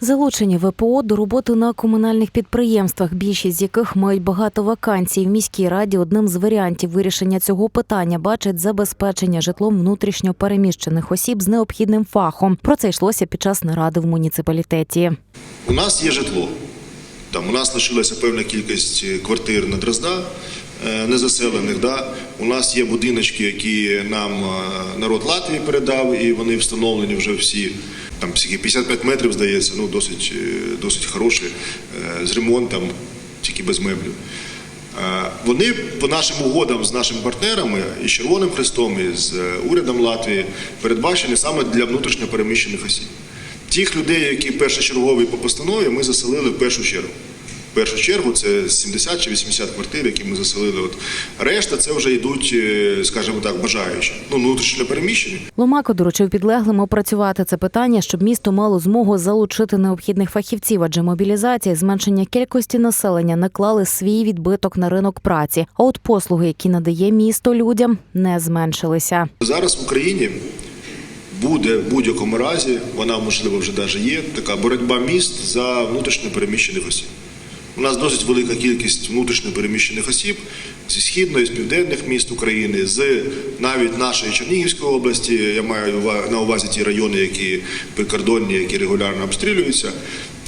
Залучені ВПО до роботи на комунальних підприємствах, більшість з яких мають багато вакансій. В міській раді одним з варіантів вирішення цього питання бачать забезпечення житлом внутрішньо переміщених осіб з необхідним фахом. Про це йшлося під час наради в муніципалітеті. У нас є житло. Там у нас лишилася певна кількість е, квартир на Дрозда, е, незаселених. Да? У нас є будиночки, які нам е, народ Латвії передав, і вони встановлені вже всі. Там 55 метрів, здається, ну досить, е, досить хороші, е, з ремонтом, тільки без меблів. Вони по нашим угодам з нашими партнерами і з Червоним Хрестом, і з е, урядом Латвії передбачені саме для внутрішньо переміщених осіб. Тих людей, які першочергові по постанові, ми заселили в першу чергу. Першу чергу це 70 чи 80 квартир, які ми заселили. От решта це вже йдуть, е, скажімо так, бажаючі. Ну, внутрішньо переміщені. Ломако доручив підлеглим опрацювати це питання, щоб місто мало змогу залучити необхідних фахівців, адже мобілізація і зменшення кількості населення наклали свій відбиток на ринок праці. А от послуги, які надає місто людям, не зменшилися. Зараз в Україні буде в будь-якому разі, вона можливо вже навіть є, така боротьба міст за внутрішньо переміщених осіб. У нас досить велика кількість внутрішньо переміщених осіб зі східної, з південних міст України, з навіть нашої Чернігівської області. Я маю на увазі ті райони, які прикордонні, які регулярно обстрілюються.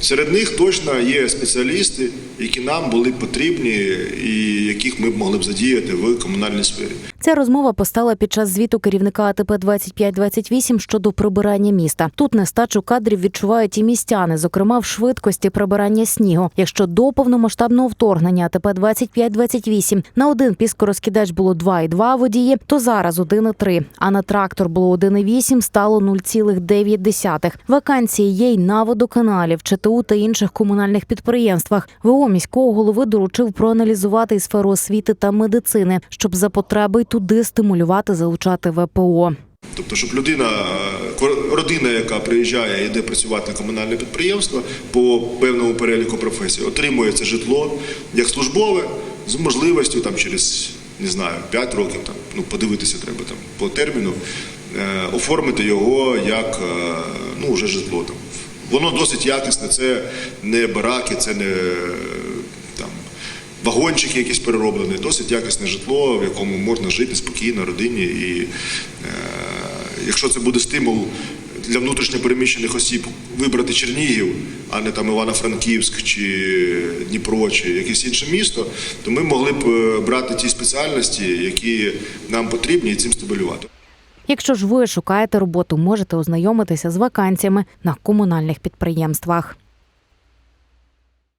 Серед них точно є спеціалісти, які нам були потрібні і яких ми б могли б задіяти в комунальній сфері. Ця розмова постала під час звіту керівника АТП 2528 щодо прибирання міста. Тут нестачу кадрів відчувають і містяни, зокрема в швидкості прибирання снігу. Якщо до повномасштабного вторгнення АТП 2528 на один піскорозкидач було 2,2 водії, то зараз 1,3, а на трактор було 1,8, стало 0,9. Вакансії є й на водоканалів, ЧТУ та інших комунальних підприємствах. ВО міського голови доручив проаналізувати і сферу освіти та медицини, щоб за потреби туди стимулювати залучати ВПО. Тобто, щоб людина, е, родина, яка приїжджає йде працювати на комунальне підприємство по певному переліку професій, отримує це житло як службове з можливістю там через не знаю 5 років, там ну подивитися треба там по терміну, е, оформити його як е, ну вже житло там. Воно досить якісне, це не бараки, це не вагончики якісь перероблені, досить якісне житло, в якому можна жити спокійно, родині. І е, якщо це буде стимул для внутрішньо переміщених осіб вибрати Чернігів, а не там Івано-Франківськ чи Дніпро, чи якесь інше місто, то ми могли б е, брати ті спеціальності, які нам потрібні, і цим стимулювати. Якщо ж ви шукаєте роботу, можете ознайомитися з вакансіями на комунальних підприємствах.